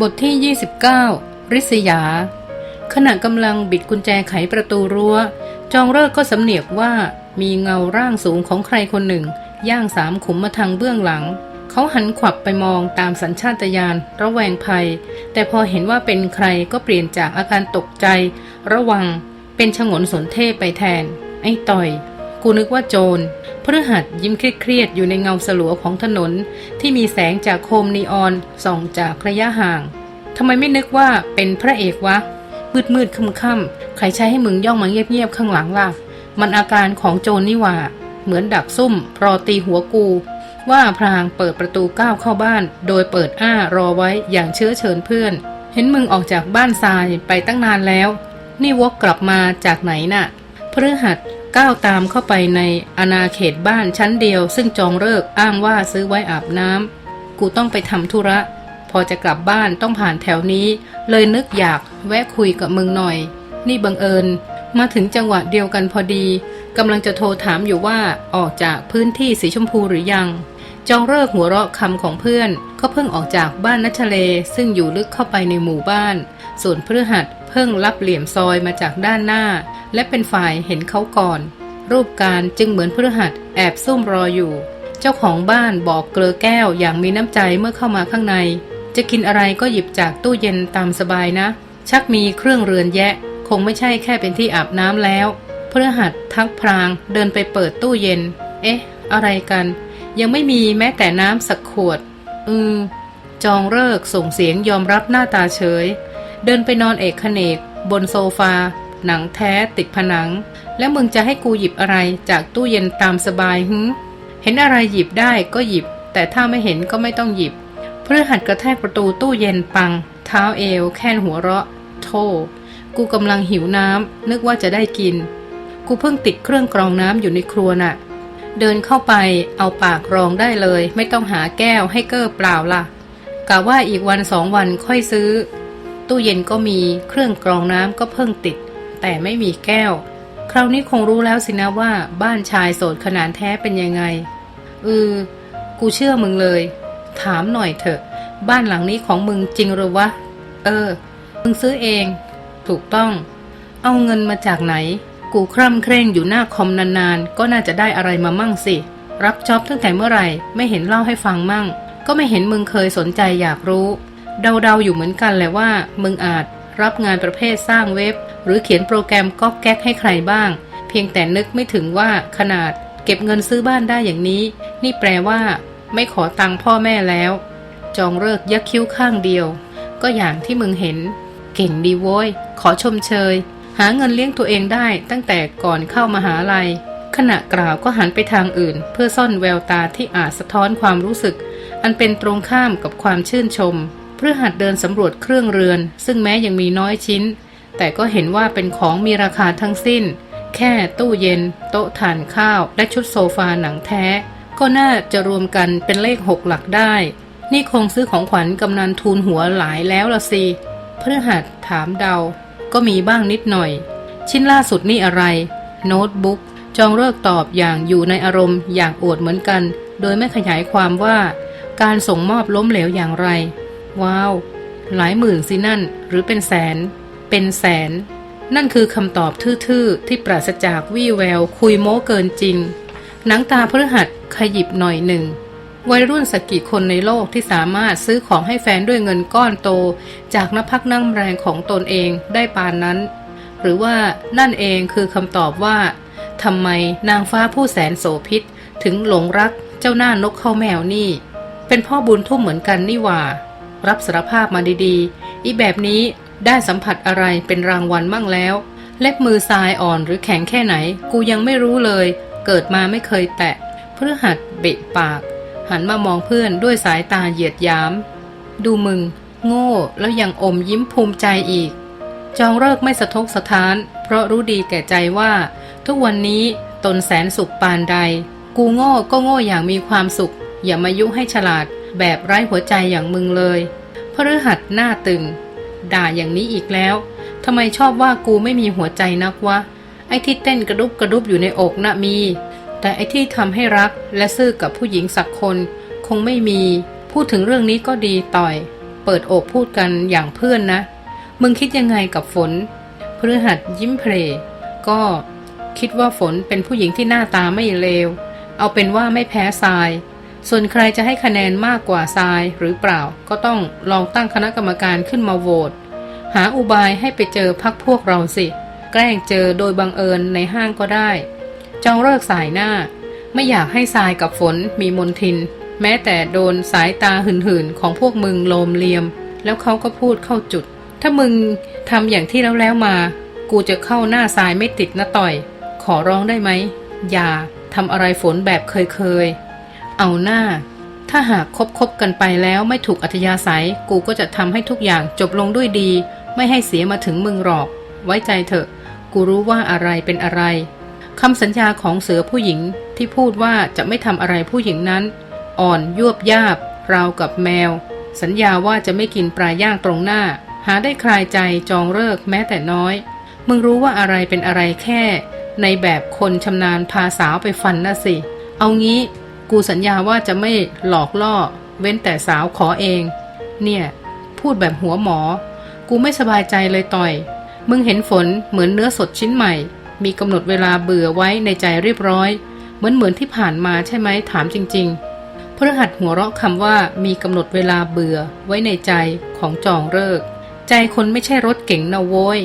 บทที่ 29 ริษยา ขณะกำลังบิดกุญแจไขประตูรั้ว จองเลิกก็สำเนียกว่ามีเงาร่างสูงของใครคนหนึ่ง ย่างสามขุมมาทางเบื้องหลัง เขาหันขวับไปมองตามสัญชาตญาณระแวงภัย แต่พอเห็นว่าเป็นใครก็เปลี่ยนจากอาการตกใจ ระวัง เป็นฉงนสนเทไปแทน ไอ้ต่อย กูนึกว่าโจรพฤหัสยิ้มเครียดๆอยู่ในเงาสลัวของถนน ที่มีแสงจากโคมนีออนส่องจากระยะห่างทำไมไม่นึกว่าเป็นพระเอกวะ มืดมืดค่ำค่ำๆใครใช้ให้มึงย่องมาเงียบๆข้างหลังล่ะ มันอาการของโจรนี่ว่า เหมือนดักซุ่ม รอตีหัวกู ว่าพรางเปิดประตูก้าวเข้าบ้าน โดยเปิดอ้ารอไว้อย่างเชื้อเชิญเพื่อน เห็นมึงออกจากบ้านทรายไปตั้งนานแล้ว นี่วกกลับมาจากไหนน่ะพฤหัส ก้าวตามเข้าไปในอาณาเขตบ้านชั้นเดียว ซึ่งจองเลิกอ้างว่าซื้อไว้อาบน้ำกูต้องไปทำธุระ พอจะกลับบ้านต้องผ่านแถวนี้ เลยนึกอยากแวะคุยกับมึงหน่อย นี่บังเอิญ มาถึงจังหวะเดียวกันพอดีกำลังจะโทรถามอยู่ว่าออกจากพื้นที่สีชมพูหรือยัง จองเลิกหัวเราะคำของเพื่อน ก็เพิ่งออกจากบ้านนัชเลซึ่งอยู่ลึกเข้าไปในหมู่บ้าน ส่วนพฤหัส พิ่งรับเหลี่ยมซอยมาจากด้านหน้า และเป็นฝ่ายเห็นเขาก่อน รูปการจึงเหมือนพฤหัสแอบซุ่มรออยู่ เจ้าของบ้านบอกเกลือแก้วอย่างมีน้ำใจเมื่อเข้ามาข้างใน จะกินอะไรก็หยิบจากตู้เย็นตามสบายนะ ชักมีเครื่องเรือนแยะ คงไม่ใช่แค่เป็นที่อาบน้ำแล้วพฤหัสทักพรางเดินไปเปิดตู้เย็น เอ๊ะ อะไรกัน ยังไม่มีแม้แต่น้ำสักขวด อืมจองเลิกส่งเสียงยอมรับหน้าตาเฉย เดินไปนอนเอกขเนก บนโซฟา หนังแท้ติดผนัง แล้วมึงจะให้กูหยิบอะไรจากตู้เย็นตามสบายหึเห็นอะไรหยิบได้ก็หยิบ แต่ถ้าไม่เห็นก็ไม่ต้องหยิบเพื่อหัดกระแทกประตูตู้เย็นปัง เท้าเอว แค่นหัวเราะ โธ่กูกำลังหิวน้ำนึกว่าจะได้กิน กูเพิ่งติดเครื่องกรองน้ำอยู่ในครัวน่ะ เดินเข้าไปเอาปากรองได้เลย ไม่ต้องหาแก้วให้เก้อเปล่าล่ะกะว่าอีกวันสองวันค่อยซื้อ ตู้เย็นก็มีเครื่องกรองน้ำก็เพิ่งติด แต่ไม่มีแก้ว คราวนี้คงรู้แล้วสินะว่าบ้านชายโสดขนาดแท้เป็นยังไงเออกูเชื่อมึงเลย ถามหน่อยเถอะ บ้านหลังนี้ของมึงจริงหรือวะ เออ มึงซื้อเอง ถูกต้อง เอาเงินมาจากไหน กูคร่ำเคร่งอยู่หน้าคอมนานๆ ก็น่าจะได้อะไรมามั่งสิ รับจ็อบตั้งแต่เมื่อไหร่ ไม่เห็นเล่าให้ฟังมั่ง ก็ไม่เห็นมึงเคยสนใจอยากรู้ เดาๆอยู่เหมือนกันแหละว่า มึงอาจรับงานประเภทสร้างเว็บ หรือเขียนโปรแกรมก๊อกแก๊กให้ใครบ้าง เพียงแต่นึกไม่ถึงว่าขนาดเก็บเงินซื้อบ้านได้อย่างนี้ นี่แปลว่า ไม่ขอตังค์พ่อแม่แล้ว จองเลิกยักคิ้วข้างเดียว ก็อย่างที่มึงเห็น เก่งดีโว้ย ขอชมเชย หาเงินเลี้ยงตัวเองได้ตั้งแต่ก่อนเข้ามาหาลัยขณะกล่าวก็หันไปทางอื่น เพื่อซ่อนแววตาที่อาจสะท้อนความรู้สึก อันเป็นตรงข้ามกับความชื่นชม เพื่อหัดเดินสำรวจเครื่องเรือน ซึ่งแม้ยังมีน้อยชิ้น แต่ก็เห็นว่าเป็นของมีราคาทั้งสิ้น แค่ตู้เย็น โต๊ะทานข้าว และชุดโซฟาหนังแท้ ก็น่าจะรวมกันเป็นเลขหกหลักได้ นี่คงซื้อของขวัญกำนันทูลหัวหลายแล้วละสิเพื่อหัดถามเดา ก็มีบ้างนิดหน่อย ชิ้นล่าสุดนี่อะไร โน้ตบุ๊กจองเลิกตอบอย่างอยู่ในอารมณ์อย่างอวดเหมือนกัน โดยไม่ขยายความว่า การส่งมอบล้มเหลวอย่างไร ว้าว หลายหมื่นสินั่น หรือเป็นแสน เป็นแสน นั่นคือคำตอบทื่อๆ ที่ปราศจากวี่แวว คุยโม้เกินจริง หนังตาพฤหัสขยิบหน่อยหนึ่ง วัยรุ่นสกกี่คนในโลกที่สามารถซื้อของให้แฟนด้วยเงินก้อนโต จากน้ำพักน้ำแรงของตนเองได้ปานนั้น หรือว่านั่นเองคือคำตอบว่าทำไมนางฟ้าผู้แสนโสพิษถึงหลงรักเจ้าหน้านกเข้าแมวนี่ เป็นพ่อบุญทุ่มเหมือนกันนี่หว่า รับสารภาพมาดีๆ อีแบบนี้ได้สัมผัสอะไรเป็นรางวัลมั่งแล้ว เล็บมือทรายอ่อนหรือแข็งแค่ไหน กูยังไม่รู้เลย เกิดมาไม่เคยแตะเพื่อหัดเบะปาก หันมามองเพื่อนด้วยสายตาเหยียดยาม ดูมึง โง่แล้วยังอมยิ้มภูมิใจอีก จองเลิกไม่สะทกสะท้าน เพราะรู้ดีแก่ใจว่า ทุกวันนี้ตนแสนสุขปานใด กูโง่ก็โง่อย่างมีความสุข อย่ามายุให้ฉลาด แบบไร้หัวใจอย่างมึงเลยพฤหัสหน้าตึง ด่าอย่างนี้อีกแล้วทำไมชอบว่ากูไม่มีหัวใจนักวะ ไอ้ที่เต้นกระดุบกระดุบอยู่ในอกน่ะมี แต่ไอ้ที่ทำให้รักและซื่อกับผู้หญิงสักคน คงไม่มี พูดถึงเรื่องนี้ก็ดีต่อย เปิดอกพูดกันอย่างเพื่อนนะ มึงคิดยังไงกับฝนพฤหัสยิ้มเพลก็คิดว่าฝนเป็นผู้หญิงที่หน้าตาไม่เลว เอาเป็นว่าไม่แพ้ทราย ส่วนใครจะให้คะแนนมากกว่าทรายหรือเปล่า ก็ต้องลองตั้งคณะกรรมการขึ้นมาโหวตหาอุบายให้ไปเจอพักพวกเราสิ แกล้งเจอโดยบังเอิญในห้างก็ได้ จองเลิกสายหน้า ไม่อยากให้ทรายกับฝนมีมนทิน แม้แต่โดนสายตาหื่นๆ ของพวกมึงโลมเลียม แล้วเขาก็พูดเข้าจุด ถ้ามึงทำอย่างที่แล้วแล้วมา กูจะเข้าหน้าทรายไม่ติดนะต่อย ขอร้องได้ไหม อย่าทำอะไรฝนแบบเคยๆ เอาหน้า ถ้าหากคบคบกันไปแล้วไม่ถูกอัธยาศัย กูก็จะทำให้ทุกอย่างจบลงด้วยดี ไม่ให้เสียมาถึงมึงหรอก ไว้ใจเถอะ กูรู้ว่าอะไรเป็นอะไรคำสัญญาของเสือผู้หญิงที่พูดว่าจะไม่ทำอะไรผู้หญิงนั้น อ่อนยวบยาบ ราวกับแมว สัญญาว่าจะไม่กินปลาย่างตรงหน้า หาได้คลายใจจองเลิกแม้แต่น้อย มึงรู้ว่าอะไรเป็นอะไรแค่ ในแบบคนชำนาญพาสาวไปฟันน่ะสิ เอางี้ กูสัญญาว่าจะไม่หลอกล่อ เว้นแต่สาวขอเอง เนี่ย พูดแบบหัวหมอ กูไม่สบายใจเลยต่อย มึงเห็นฝนเหมือนเนื้อสดชิ้นใหม่ มีกำหนดเวลาเบื่อไว้ในใจเรียบร้อย เหมือนเหมือนที่ผ่านมาใช่ไหมถามจริง ๆพฤหัสหัวเราะคำว่ามีกำหนดเวลาเบื่อไว้ในใจของจองเลิก ใจคนไม่ใช่รถเก๋งนะโว้ย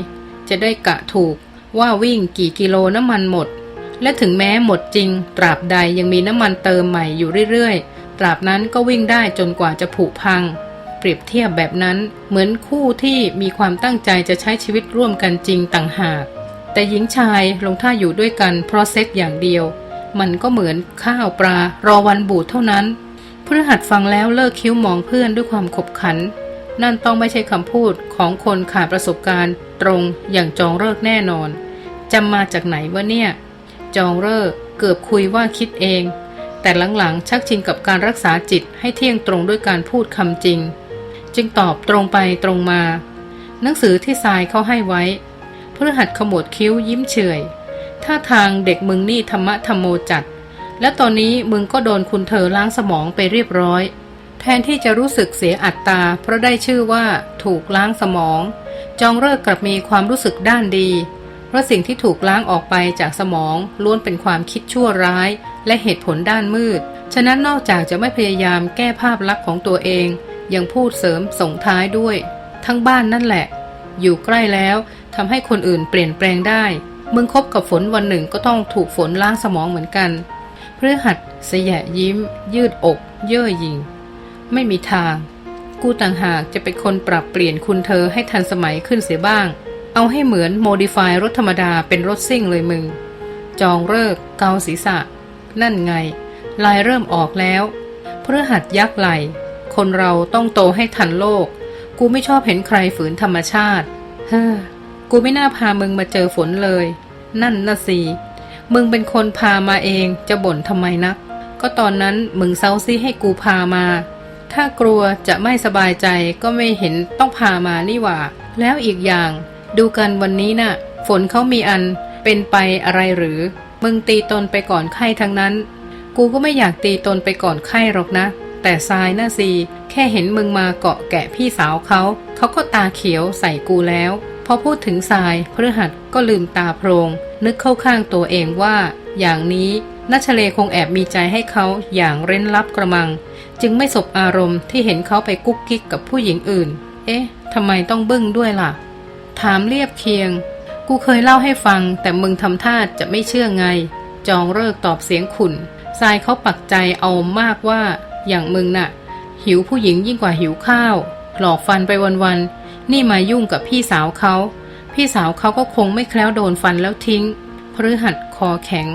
จะได้กะถูกว่าวิ่งกี่กิโลน้ำมันหมด และถึงแม้หมดจริง ตราบใดยังมีน้ำมันเติมใหม่อยู่เรื่อยๆ ตราบนั้นก็วิ่งได้จนกว่าจะผุพัง เปรียบเทียบแบบนั้นเหมือนคู่ที่มีความตั้งใจจะใช้ชีวิตร่วมกันจริงต่างหาก แต่หญิงชายลงท่าอยู่ด้วยกันเพราะเซ็กอย่างเดียว มันก็เหมือนข้าวปลารอวันบูดเท่านั้นพฤหัสฟังแล้วเลิกคิ้วมองเพื่อนด้วยความขบขัน นั่นต้องไม่ใช่คำพูดของคนขาดประสบการณ์ ตรงอย่างจองเลิกแน่นอนจำมาจากไหนวะเนี่ย จองเลิกเกือบคุยว่าคิดเอง แต่หลังๆ ชักชินกับการรักษาจิตให้เที่ยงตรงด้วยการพูดคำจริง จึงตอบตรงไปตรงมา หนังสือที่ทรายเขาให้ไว้พฤหัสขมวดคิ้วยิ้มเฉยท่าทางเด็กมึงนี่ธรรมะธรรมโมจัด และตอนนี้มึงก็โดนคุณเธอล้างสมองไปเรียบร้อย แทนที่จะรู้สึกเสียอัตตา เพราะได้ชื่อว่าถูกล้างสมอง จองเลิกกลับมีความรู้สึกด้านดี เพราะสิ่งที่ถูกล้างออกไปจากสมองล้วนเป็นความคิดชั่วร้าย และเหตุผลด้านมืด ฉะนั้นนอกจากจะไม่พยายามแก้ภาพลักษณ์ของตัวเอง ยังพูดเสริมส่งท้ายด้วย ทั้งบ้านนั่นแหละ อยู่ใกล้แล้วทำให้คนอื่นเปลี่ยนแปลงได้ มึงคบกับฝนวันหนึ่งก็ต้องถูกฝนล้างสมองเหมือนกันเพฤหัสเสยะยิ้ม ยืดอก เย่อหยิ่ง ไม่มีทาง กูต่างหากจะเป็นคนปรับเปลี่ยนคุณเธอให้ทันสมัยขึ้นเสียบ้าง เอาให้เหมือนโมดิฟายรถธรรมดาเป็นรถซิ่งเลยมึง จองเลิกเกาศีรษะ นั่นไง ลายเริ่มออกแล้วเพฤหัสยักไหล คนเราต้องโตให้ทันโลก กูไม่ชอบเห็นใครฝืนธรรมชาติ เฮ้อ กูไม่น่าพามึงมาเจอฝนเลย นั่นนะสิมึงเป็นคนพามาเองจะบ่นทำไมนัก ก็ตอนนั้นมึงเซาซี่ให้กูพามา ถ้ากลัวจะไม่สบายใจก็ไม่เห็นต้องพามานี่หว่า แล้วอีกอย่าง ดูกันวันนี้น่ะ ฝนเขามีอันเป็นไปอะไรหรือ มึงตีตนไปก่อนไข้ทั้งนั้น กูก็ไม่อยากตีตนไปก่อนไข้หรอกนะ แต่ทรายน่ะสิแค่เห็นมึงมาเกาะแกะพี่สาวเขาเขาก็ตาเขียวใส่กูแล้วพอพูดถึงทรายพฤหัสก็ลืมตาโพรง นึกเข้าข้างตัวเองว่า อย่างนี้นัชเลคงแอบมีใจให้เขาอย่างเร้นลับกระมัง จึงไม่สบอารมณ์ที่เห็นเขาไปกุ๊กกิ๊กกับผู้หญิงอื่น เอ๊ะทำไมต้องบึ้งด้วยล่ะ ถามเรียบเคียง กูเคยเล่าให้ฟัง แต่มึงทำท่าจะไม่เชื่อไง จองเลิกตอบเสียงขุนทรายเขาปักใจเอามากว่า อย่างมึงน่ะ หิวผู้หญิงยิ่งกว่าหิวข้าว หลอกฟันไปวันๆ นี่มายุ่งกับพี่สาวเขา พี่สาวเขาก็คงไม่แคล้วโดนฟันแล้วทิ้งพฤหัสคอแข็ง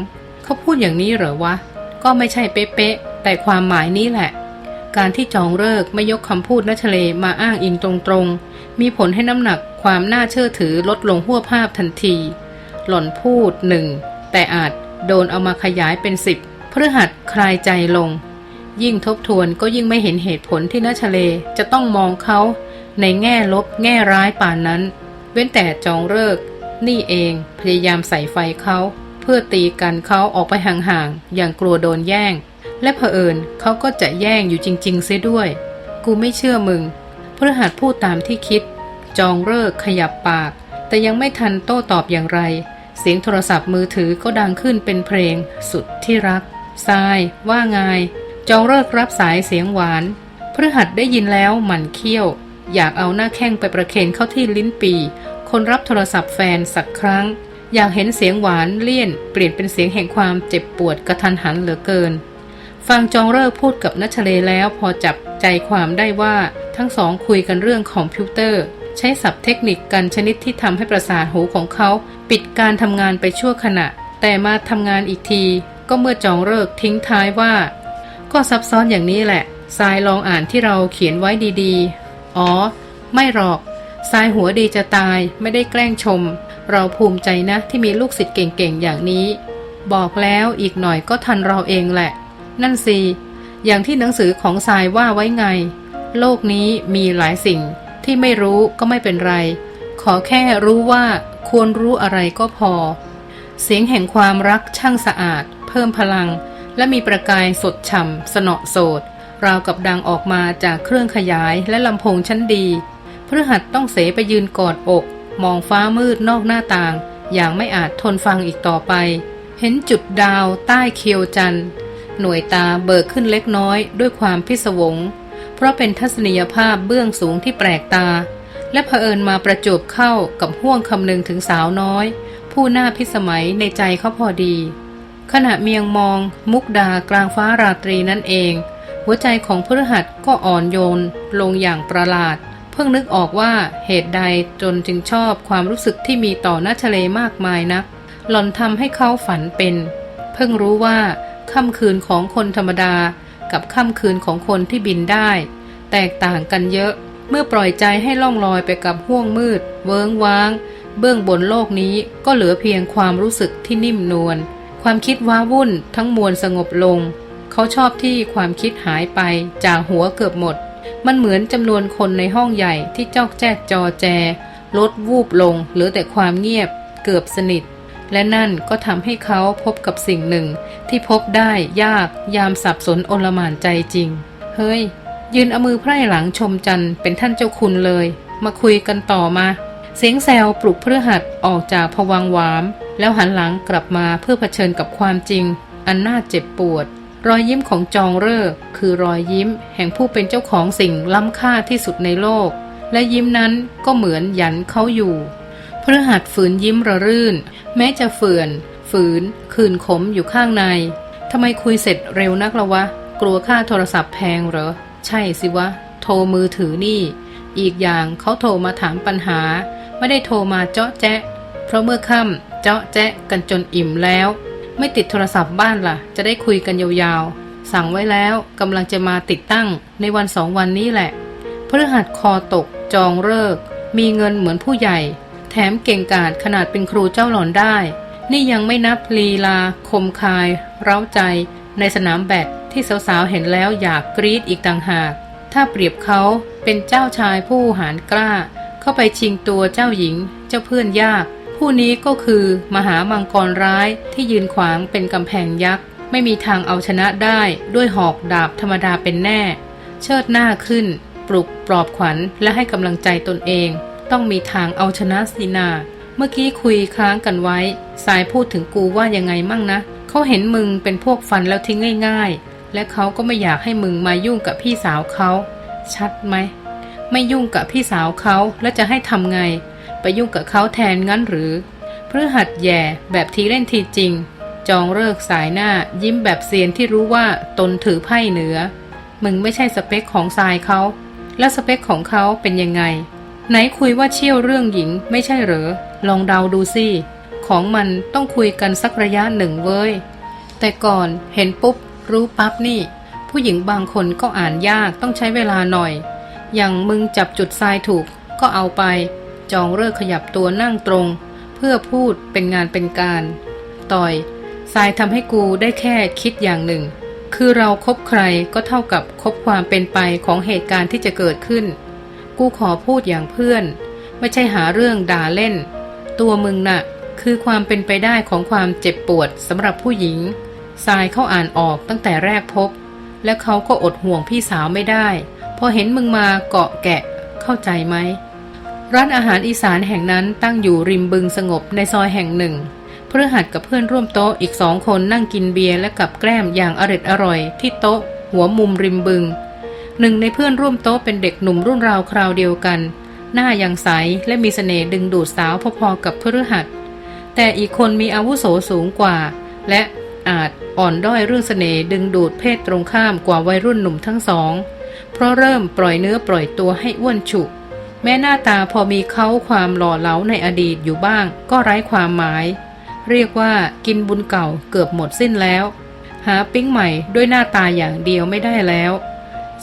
เขาพูดอย่างนี้เหรอวะ ก็ไม่ใช่เป๊ะๆ แต่ความหมายนี้แหละ การที่จองเลิกไม่ยกคำพูดนัชเลมาอ้างอิงตรงๆ มีผลให้น้ำหนัก ความน่าเชื่อถือลดลงหัวภาพทันที หล่อนพูดหนึ่งแต่อาจโดนเอามาขยายเป็นสิบพฤหัสคลายใจลง ยิ่งทบทวนก็ยิ่งไม่เห็นเหตุผลที่นัชเลจะต้องมองเขาในแง่ลบแง่ร้ายป่านนั้น เว้นแต่จองเลิก นี่เองพยายามใส่ไฟเขาเพื่อตีกันเขาออกไปห่างๆอย่างกลัวโดนแย่ง และเผอิญเขาก็จะแย่งอยู่จริงๆเสียด้วย กูไม่เชื่อมึงพฤหัสพูดตามที่คิด จองเลิกขยับปาก แต่ยังไม่ทันโต้ตอบอย่างไร เสียงโทรศัพท์มือถือก็ดังขึ้นเป็นเพลง สุดที่รักทรายว่าไง จองเลิกรับสายเสียงหวานพฤหัสได้ยินแล้วหมั่นเคี้ยว อยากเอาหน้าแข้งไปประเคนเข้าที่ลิ้นปี คนรับโทรศัพท์แฟนสักครั้ง อยากเห็นเสียงหวานเลี่ยน เปลี่ยนเป็นเสียงแห่งความเจ็บปวดกระทันหันเหลือเกิน ฟังจองเลิกพูดกับนัชเลแล้วพอจับใจความได้ว่าทั้งสองคุยกันเรื่องคอมพิวเตอร์ ใช้ศัพท์เทคนิคกันชนิดที่ทำให้ประสาทหูของเขา ปิดการทำงานไปชั่วขณะ แต่มาทำงานอีกที ก็เมื่อจองเลิกทิ้งท้ายว่า ก็ซับซ้อนอย่างนี้แหละทรายลองอ่านที่เราเขียนไว้ดีๆ อ๋อ ไม่หรอกทรายหัวดีจะตายไม่ได้แกล้งชม เราภูมิใจนะที่มีลูกศิษย์เก่งๆอย่างนี้ บอกแล้วอีกหน่อยก็ทันเราเองแหละ นั่นสิอย่างที่หนังสือของทรายว่าไว้ไง โลกนี้มีหลายสิ่ง ที่ไม่รู้ก็ไม่เป็นไร ขอแค่รู้ว่าควรรู้อะไรก็พอ เสียงแห่งความรักช่างสะอาด เพิ่มพลัง และมีประกายสดฉ่ำสนอโสด ราวกับดังออกมาจากเครื่องขยายและลำโพงชั้นดีพฤหัสต้องเสไปยืนกอดอก มองฟ้ามืดนอกหน้าต่าง อย่างไม่อาจทนฟังอีกต่อไป เห็นจุดดาวใต้เคียวจันทร์หน่วยตาเบิกขึ้นเล็กน้อยด้วยความพิศวง เพราะเป็นทัศนียภาพเบื้องสูงที่แปลกตา และเผอิญมาประจบเข้ากับห่วงคำนึงถึงสาวน้อย ผู้หน้าพิสมัยในใจเขาพอดี ขณะเมียงมอง มุกดากลางฟ้าราตรีนั่นเอง หัวใจของพฤหัสก็อ่อนโยน ลงอย่างประหลาด เพิ่งนึกออกว่าเหตุใดจนจึงชอบความรู้สึกที่มีต่อหน้าทะเลมากมายนัก หล่อนทำให้เขาฝันเป็น เพิ่งรู้ว่าค่ำคืนของคนธรรมดา กับค่ำคืนของคนที่บินได้ แตกต่างกันเยอะ เมื่อปล่อยใจให้ล่องลอยไปกับห้วงมืด เวิงว้าง เบื้องบนโลกนี้ก็เหลือเพียงความรู้สึกที่นิ่มนวลความคิดว้าวุ่นทั้งมวลสงบลง เขาชอบที่ความคิดหายไปจากหัวเกือบหมด มันเหมือนจำนวนคนในห้องใหญ่ที่จอกแจ๊กจอแจ ลดวูบลงเหลือแต่ความเงียบเกือบสนิท และนั่นก็ทำให้เขาพบกับสิ่งหนึ่ง ที่พบได้ยากยามสับสนโอลหม่านใจจริง เฮ้ย ยืนเอามือไพร่หลังชมจันเป็นท่านเจ้าคุณเลย มาคุยกันต่อมา เสียงแซวปลุกเพฤหัสออกจากผวังหวาม แล้วหันหลังกลับมาเพื่อเผชิญกับความจริง อันน่าเจ็บปวด รอยยิ้มของจองเร่อคือรอยยิ้ม แห่งผู้เป็นเจ้าของสิ่งล้ำค่าที่สุดในโลก และยิ้มนั้นก็เหมือนหยันเขาอยู่ พฤหัสฝืนยิ้มระรื่น แม้จะเฟื่อน ฝืน คืนขมอยู่ข้างในทำไมคุยเสร็จเร็วนักละวะ กลัวค่าโทรศัพท์แพงเหรอ ใช่สิวะ โทรมือถือนี่ อีกอย่างเขาโทรมาถามปัญหา ไม่ได้โทรมาเจาะแจ๊ะ เพราะเมื่อค่ำเจาะแจ๊ะกันจนอิ่มแล้ว ไม่ติดโทรศัพท์บ้านล่ะ จะได้คุยกันยาวๆ สั่งไว้แล้วกำลังจะมาติดตั้งในวันสองวันนี้แหละพฤหัสคอตกจองเลิก มีเงินเหมือนผู้ใหญ่ แถมเก่งกาจขนาดเป็นครูเจ้าหลอนได้ นี่ยังไม่นับลีลา คมคาย เร้าใจ ในสนามแบดที่สาวๆเห็นแล้วอยากกรี๊ดอีกต่างหาก ถ้าเปรียบเขาเป็นเจ้าชายผู้หารกล้า เข้าไปชิงตัวเจ้าหญิง เจ้าเพื่อนยาก ผู้นี้ก็คือมหามังกรร้ายที่ยืนขวางเป็นกำแพงยักษ์ไม่มีทางเอาชนะได้ด้วยหอกดาบธรรมดาเป็นแน่ เชิดหน้าขึ้น ปลุกปลอบขวัญและให้กำลังใจตนเอง ต้องมีทางเอาชนะสีนา เมื่อกี้คุยค้างกันไว้ สายพูดถึงกูว่ายังไงมั่งนะ เขาเห็นมึงเป็นพวกฟันแล้วทิ้งง่าย ๆ และเขาก็ไม่อยากให้มึงมายุ่งกับพี่สาวเขา ชัดไหม ไม่ยุ่งกับพี่สาวเขาแล้วจะให้ทำไง ไปยุ่งกับเขาแทนงั้นหรือเพฤหัสแย่แบบทีเล่นทีจริง จองเลิกสายหน้ายิ้มแบบเซียนที่รู้ว่าตนถือไพ่เหนือ มึงไม่ใช่สเปคของทรายเขา แล้วสเปคของเขาเป็นยังไง ไหนคุยว่าเชี่ยวเรื่องหญิงไม่ใช่เหรอ ลองเดาดูสิ ของมันต้องคุยกันสักระยะหนึ่งเว้ย แต่ก่อนเห็นปุ๊บ รู้ปั๊บนี่ ผู้หญิงบางคนก็อ่านยากต้องใช้เวลาหน่อย อย่างมึงจับจุดทรายถูกก็เอาไป จองเลิกขยับตัวนั่งตรง เพื่อพูดเป็นงานเป็นการ ต่อยทรายทำให้กูได้แค่คิดอย่างหนึ่ง คือเราครบใครก็เท่ากับคบความเป็นไปของเหตุการณ์ที่จะเกิดขึ้น กูขอพูดอย่างเพื่อน ไม่ใช่หาเรื่องด่าเล่น ตัวมึงน่ะ คือความเป็นไปได้ของความเจ็บปวดสำหรับผู้หญิงทรายเขาอ่านออกตั้งแต่แรกพบ และเขาก็อดห่วงพี่สาวไม่ได้ พอเห็นมึงมาเกาะแกะ เข้าใจไหม ร้านอาหารอีสานแห่งนั้นตั้งอยู่ริมบึงสงบในซอยแห่งหนึ่งเพฤหัสกับเพื่อนร่วมโต๊ะอีกสองคนนั่งกินเบียร์และกับแกล้มอย่างอร็ดอร่อยที่โต๊ะ หัวมุมริมบึง หนึ่งในเพื่อนร่วมโต๊ะเป็นเด็กหนุ่มรุ่นราวคราวเดียวกัน หน้ายังใสและมีเสน่ห์ดึงดูดสาวพอๆกับพฤหัส แต่อีกคนมีอาวุโสสูงกว่า และอาจอ่อนด้อยเรื่องเสน่ห์ดึงดูดเพศตรงข้ามกว่าวัยรุ่นหนุ่มทั้งสอง เพราะเริ่มปล่อยเนื้อปล่อยตัวให้อ้วนฉุก แม้หน้าตาพอมีเขาความหล่อเหลาในอดีตอยู่บ้าง ก็ไร้ความหมาย เรียกว่ากินบุญเก่าเกือบหมดสิ้นแล้ว หาปิ๊งใหม่ด้วยหน้าตาอย่างเดียวไม่ได้แล้ว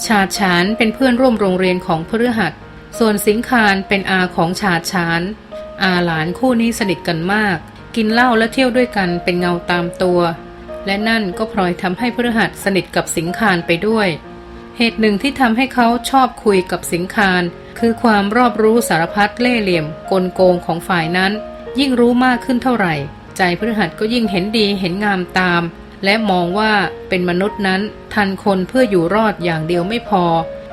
ชาดฉานเป็นเพื่อนร่วมโรงเรียนของพฤหัส ส่วนสิงคารเป็นอาของชาดฉาน อาหลานคู่นี้สนิทกันมาก กินเหล้าและเที่ยวด้วยกันเป็นเงาตามตัว และนั่นก็พลอยทำให้พฤหัสสนิทกับสิงคารไปด้วย เหตุหนึ่งที่ทำให้เขาชอบคุยกับสิงคาร คือความรอบรู้สารพัดเล่ห์เหลี่ยม กลโกงของฝ่ายนั้น ยิ่งรู้มากขึ้นเท่าไหร่ ใจพฤหัสก็ยิ่งเห็นดีเห็นงามตาม และมองว่าเป็นมนุษย์นั้นทันคนเพื่ออยู่รอดอย่างเดียวไม่พอ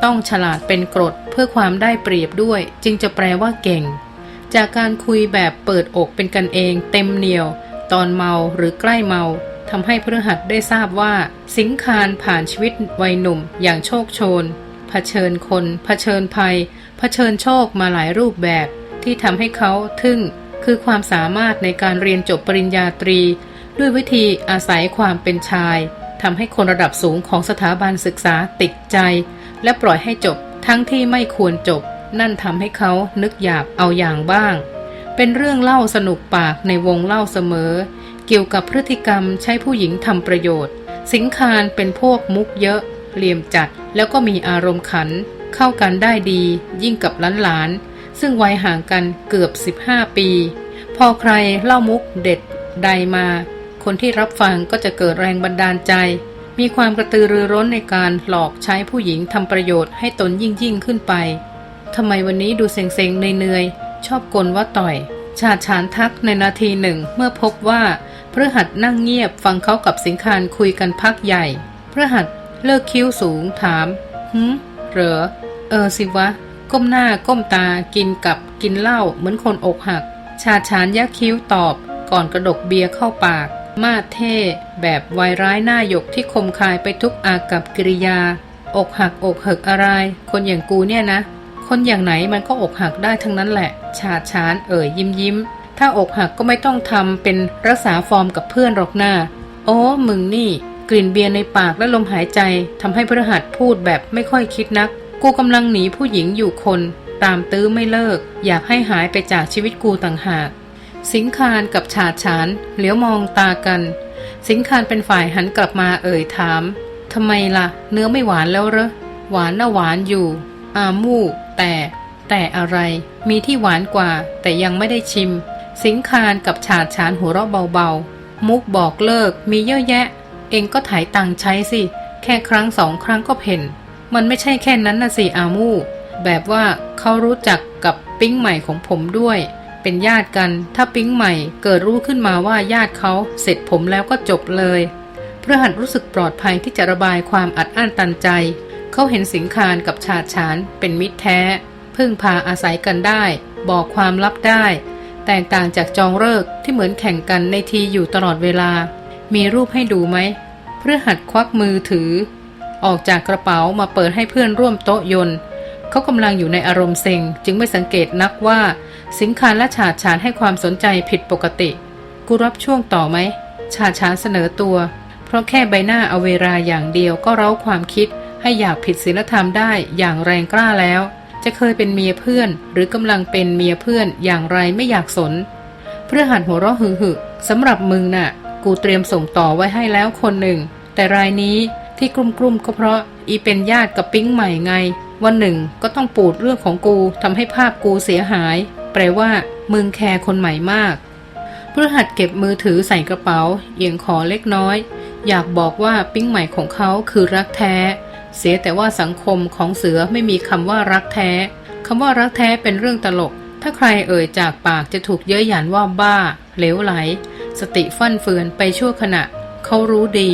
ต้องฉลาดเป็นกรดเพื่อความได้เปรียบด้วย จึงจะแปลว่าเก่ง จากการคุยแบบเปิดอกเป็นกันเอง เต็มเหนียว ตอนเมาหรือใกล้เมาทำให้พฤหัสได้ทราบว่า สิงคารผ่านชีวิตวัยหนุ่มอย่างโชคโชนเผชิญคนเผชิญภัยเผชิญโชคมาหลายรูปแบบ ที่ทำให้เขาทึ่งคือความสามารถในการเรียนจบปริญญาตรี ด้วยวิธีอาศัยความเป็นชายทำให้คนระดับสูงของสถาบันศึกษาติดใจ และปล่อยให้จบทั้งที่ไม่ควรจบ นั่นทำให้เขานึกอยากเอาอย่างบ้าง เป็นเรื่องเล่าสนุกปากในวงเล่าเสมอ เกี่ยวกับพฤติกรรมใช้ผู้หญิงทำประโยชน์ สิงคารเป็นพวกมุกเยอะ เหลี่ยมจัดแล้วก็มีอารมณ์ขัน เข้ากันได้ดี ยิ่งกับหลานๆซึ่งวัยห่างกันเกือบ 15 ปี พอใครเล่ามุกเด็ดใดมา คนที่รับฟังก็จะเกิดแรงบันดาลใจ มีความกระตือรือร้นในการหลอกใช้ผู้หญิงทำประโยชน์ให้ตนยิ่งยิ่งขึ้นไปทำไมวันนี้ดูเซ็งๆเนื่อยๆชอบกลว่าต่อย ชาดฉานทักในนาทีหนึ่งเมื่อพบว่าพฤหัสนั่งเงียบฟังเขากับสิงคารคุยกันพักใหญ่พฤหัสเลิกคิ้วสูงถามหืมเหรอ เออสิวะ ก้มหน้าก้มตากินกับกินเหล้าเหมือนคนอกหัก ชาดฉานยักคิ้วตอบก่อนกระดกเบียร์เข้าปาก มาเท่แบบวายร้ายหน้าหยกที่คมคายไปทุกอากับกิริยา อกหักอกเหิกอะไร คนอย่างกูเนี่ยนะ คนอย่างไหนมันก็อกหักได้ทั้งนั้นแหละ ชาดฉานเอ่ยยิ้มยิ้ม ถ้าอกหักก็ไม่ต้องทำเป็นรักษาฟอร์มกับเพื่อนหรอกหน้า โอ้มึงนี่ กลิ่นเบียร์ในปากและลมหายใจทำให้พฤหัสพูดแบบไม่ค่อยคิดนัก กูกำลังหนีผู้หญิงอยู่คน ตามตื้อไม่เลิก อยากให้หายไปจากชีวิตกูต่างหาก สิงคารกับชาดฉานเหลียวมองตากัน สิงคารเป็นฝ่ายหันกลับมาเอ่ยถามทำไมล่ะ เนื้อไม่หวานแล้วเหรอหวานน่ะหวานอยู่ อามูแต่ แต่อะไร มีที่หวานกว่า แต่ยังไม่ได้ชิม สิงคารกับชาดฉานหัวเราะเบาๆ มุกบอกเลิกมีเยอะแยะ เองก็ถ่ายตังค์ใช้สิ แค่ครั้งสองครั้งก็เพ่น มันไม่ใช่แค่นั้นนะสิอามูแบบว่าเขารู้จักกับปิ๊งใหม่ของผมด้วย เป็นญาติกัน ถ้าปิ๊งใหม่เกิดรู้ขึ้นมาว่าญาติเขาเสร็จผมแล้วก็จบเลยเพื่อหัดรู้สึกปลอดภัยที่จะระบายความอัดอั้นตันใจ เขาเห็นสิงคารกับชาดฉานเป็นมิตรแท้ พึ่งพาอาศัยกันได้ บอกความลับได้ แตกต่างจากจองเลิกที่เหมือนแข่งกันในทีอยู่ตลอดเวลา มีรูปให้ดูไหมเพื่อหัดควักมือถือ ออกจากกระเป๋ามาเปิดให้เพื่อนร่วมโต๊ะยนต์เขากำลังอยู่ในอารมณ์เซ็งจึงไม่สังเกตนักว่า สิงคารและฉาดฉานให้ความสนใจผิดปกติ กูรับช่วงต่อไหม ฉาดฉานเสนอตัว เพราะแค่ใบหน้าเอาเวลาอย่างเดียวก็เร้าความคิด ให้อยากผิดศีลธรรมได้อย่างแรงกล้าแล้ว จะเคยเป็นเมียเพื่อน หรือกำลังเป็นเมียเพื่อนอย่างไรไม่อยากสน เพื่อหันหัวเราะหึหึสำหรับมึงน่ะ กูเตรียมส่งต่อไว้ให้แล้วคนหนึ่ง แต่รายนี้ที่กลุ่มๆก็เพราะอีเป็นญาติกับปิ๊งใหม่ไง วันหนึ่งก็ต้องปูดเรื่องของกูทำให้ภาพกูเสียหาย แปลว่า มึงแคร์คนใหม่มากเพื่อหัดเก็บมือถือใส่กระเป๋าเอียงคอเล็กน้อย อยากบอกว่าปิ๊งใหม่ของเขาคือรักแท้ เสียแต่ว่าสังคมของเสือไม่มีคำว่ารักแท้คำว่ารักแท้เป็นเรื่องตลก ถ้าใครเอ่ยจากปากจะถูกเย้ยหยันว่าบ้า เหลวไหล สติฟั่นเฟือนไปชั่วขณะ เขารู้ดี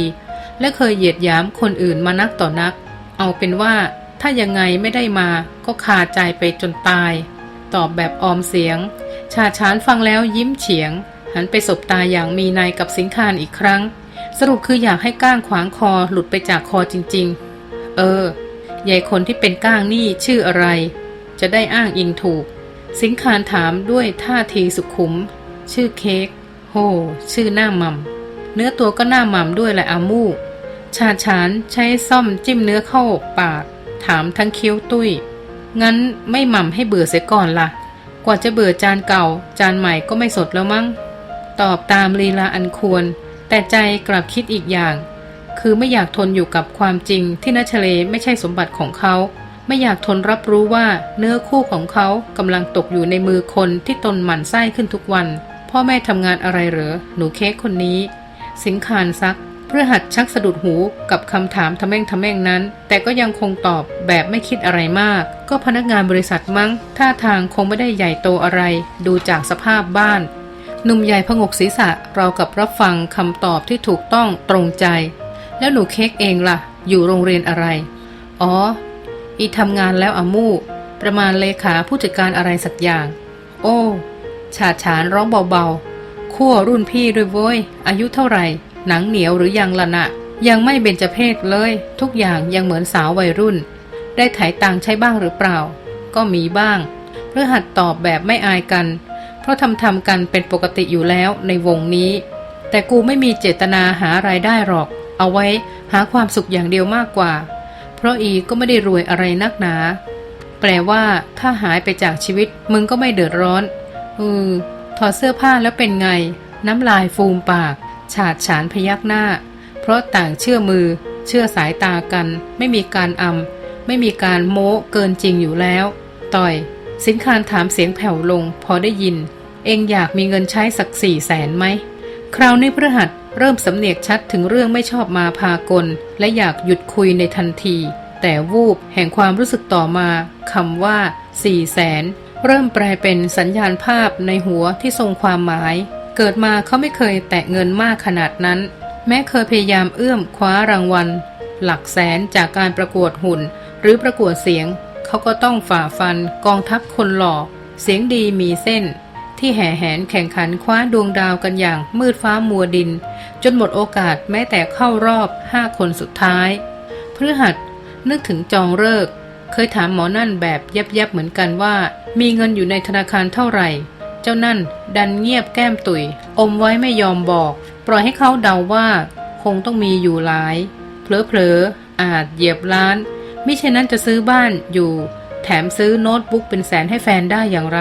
และเคยเหยียดหยามคนอื่นมานักต่อนัก เอาเป็นว่า ถ้ายังไงไม่ได้มาก็คาใจไปจนตาย ตอบแบบออมเสียง ชาชานฟังแล้วยิ้มเฉียง หันไปสบตาอย่างมีในกับสิงคานอีกครั้ง สรุปคืออยากให้ก้างขวางคอหลุดไปจากคอจริง ๆ เออยายคนที่เป็นก้างนี่ชื่ออะไร จะได้อ้างอิงถูก สิงคานถามด้วยท่าทีสุขุม ชื่อเค้กโหชื่อหน้าม่ำเนื้อตัวก็หน้าม่ำด้วยแหละอามู ชาชานใช้ซ่อมจิ้มเนื้อเข้าปาก ถามทั้งเคี้ยวตุ้ย งั้นไม่หม่ำให้เบื่อเสียก่อนล่ะ กว่าจะเบื่อจานเก่า จานใหม่ก็ไม่สดแล้วมั้ง ตอบตามลีลาอันควร แต่ใจกลับคิดอีกอย่าง คือไม่อยากทนอยู่กับความจริงที่นัชเลไม่ใช่สมบัติของเขา ไม่อยากทนรับรู้ว่าเนื้อคู่ของเขากำลังตกอยู่ในมือคนที่ตนหมั่นไส้ขึ้นทุกวัน พ่อแม่ทำงานอะไรเหรอ หนูเค้กคนนี้ สิงคานซัก เพื่อหัดชักสะดุดหูกับคำถามทำแม่งทำแม่งนั้น แต่ก็ยังคงตอบแบบไม่คิดอะไรมาก ก็พนักงานบริษัทมั้ง ท่าทางคงไม่ได้ใหญ่โตอะไร ดูจากสภาพบ้าน หนุ่มใหญ่พงกศีรษะเรากับรับฟังคำตอบที่ถูกต้องตรงใจ แล้วหนูเค้กเองล่ะ อยู่โรงเรียนอะไร อ๋อ อีทำงานแล้วอามู่ ประมาณเลขาผู้จัดการอะไรสักอย่าง โอ้ ฉาดฉานร้องเบาๆขั้วรุ่นพี่ด้วยโว้ย อายุเท่าไหร่ หนังเหนียวหรือยังละนะยังไม่เบญจเพศเลย ทุกอย่างยังเหมือนสาววัยรุ่น ได้ไถ่ตังใช้บ้างหรือเปล่า ก็มีบ้าง เพื่อหัดตอบแบบไม่อายกัน เพราะทำทำกันเป็นปกติอยู่แล้วในวงนี้ แต่กูไม่มีเจตนาหารายได้หรอก เอาไว้หาความสุขอย่างเดียวมากกว่า เพราะอีก็ไม่ได้รวยอะไรนักหนา แปลว่าถ้าหายไปจากชีวิตมึงก็ไม่เดือดร้อน อือถอดเสื้อผ้าแล้วเป็นไง น้ำลายฟูมปาก ฉาดฉานพยักหน้า เพราะต่างเชื่อมือ เชื่อสายตากัน ไม่มีการอำไม่มีการโม้เกินจริงอยู่แล้ว ต่อย สินคานถามเสียงแผ่วลง พอได้ยิน เองอยากมีเงินใช้สักสี่แสนไหม คราวนี้พฤหัสเริ่มสำเนียกชัดถึงเรื่องไม่ชอบมาพากล และอยากหยุดคุยในทันที แต่วูบแห่งความรู้สึกต่อมาคำว่าสี่แสนเริ่มแปลเป็นสัญญาณภาพในหัวที่ทรงความหมาย เกิดมาเขาไม่เคยแตะเงินมากขนาดนั้น แม้เคยพยายามเอื้อมคว้ารางวัล หลักแสนจากการประกวดหุ่น หรือประกวดเสียง เขาก็ต้องฝ่าฟันกองทัพคนหล่อ เสียงดีมีเส้น ที่แห่แหนแข่งขันคว้าดวงดาวกันอย่างมืดฟ้ามัวดิน จนหมดโอกาสแม้แต่เข้ารอบห้าคนสุดท้ายพฤหัสนึกถึงจองเลิก เคยถามหมอนั่นแบบยับๆเหมือนกันว่า มีเงินอยู่ในธนาคารเท่าไหร่ เจ้านั่น ดันเงียบแก้มตุย อมไว้ไม่ยอมบอก ปล่อยให้เขาเดาว่า คงต้องมีอยู่หลาย เผลอๆ อาจเหยียบล้าน มิเช่นนั้นจะซื้อบ้านอยู่ แถมซื้อโน้ตบุ๊กเป็นแสนให้แฟนได้อย่างไร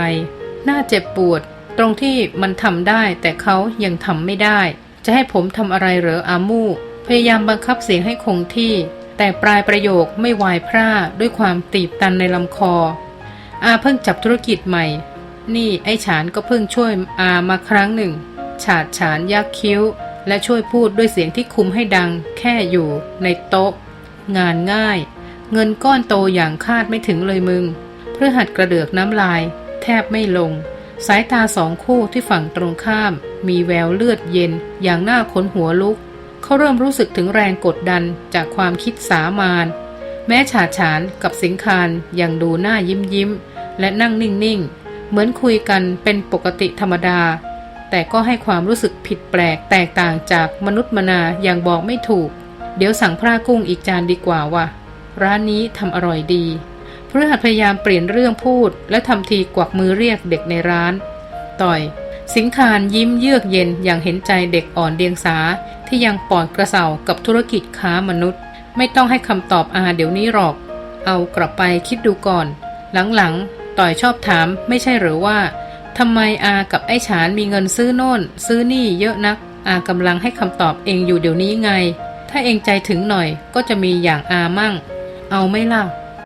น่าเจ็บปวด ตรงที่มันทำได้แต่เขายังทำไม่ได้ จะให้ผมทำอะไรเหรออามูพยายามบังคับเสียงให้คงที่ แต่ปลายประโยคไม่วายพร่าด้วยความตีบตันในลำคอ อาเพิ่งจับธุรกิจใหม่ นี่ไอ้ฉานก็เพิ่งช่วยอามาครั้งหนึ่ง ฉาดฉานยักคิ้ว และช่วยพูดด้วยเสียงที่คุมให้ดัง แค่อยู่ในโต๊ะ งานง่าย เงินก้อนโตอย่างคาดไม่ถึงเลยมึง เพื่อหัดกระเดือกน้ำลาย แทบไม่ลง สายตาสองคู่ที่ฝั่งตรงข้าม มีแววเลือดเย็น อย่างน่าขนหัวลุก เขาเริ่มรู้สึกถึงแรงกดดันจากความคิดสามานแม้ฉาดฉานกับสิงคานยังดูหน้ายิ้มยิ้มและนั่งนิ่งๆ เหมือนคุยกันเป็นปกติธรรมดา แต่ก็ให้ความรู้สึกผิดแปลกแตกต่างจากมนุษย์มนาอย่างบอกไม่ถูก เดี๋ยวสั่งพระกุ้งอีกจานดีกว่าว่ะ ร้านนี้ทำอร่อยดีพฤหัสพยายามเปลี่ยนเรื่องพูด และทำทีกวักมือเรียกเด็กในร้าน ต่อย สิงคานยิ้มเยือกเย็นอย่างเห็นใจเด็กอ่อนเดียงสาที่ยังปอดกระเสากับธุรกิจค้ามนุษย์ ไม่ต้องให้คำตอบอาเดี๋ยวนี้หรอก เอากลับไปคิดดูก่อน หลังๆ ต่อยชอบถามไม่ใช่หรือว่าทำไมอากับไอ้ฉานมีเงินซื้อโน่น ซื้อนี่เยอะนัก อากำลังให้คำตอบเองอยู่เดี๋ยวนี้ไง ถ้าเองใจถึงหน่อยก็จะมีอย่างอามั่ง เอาไม่เล่า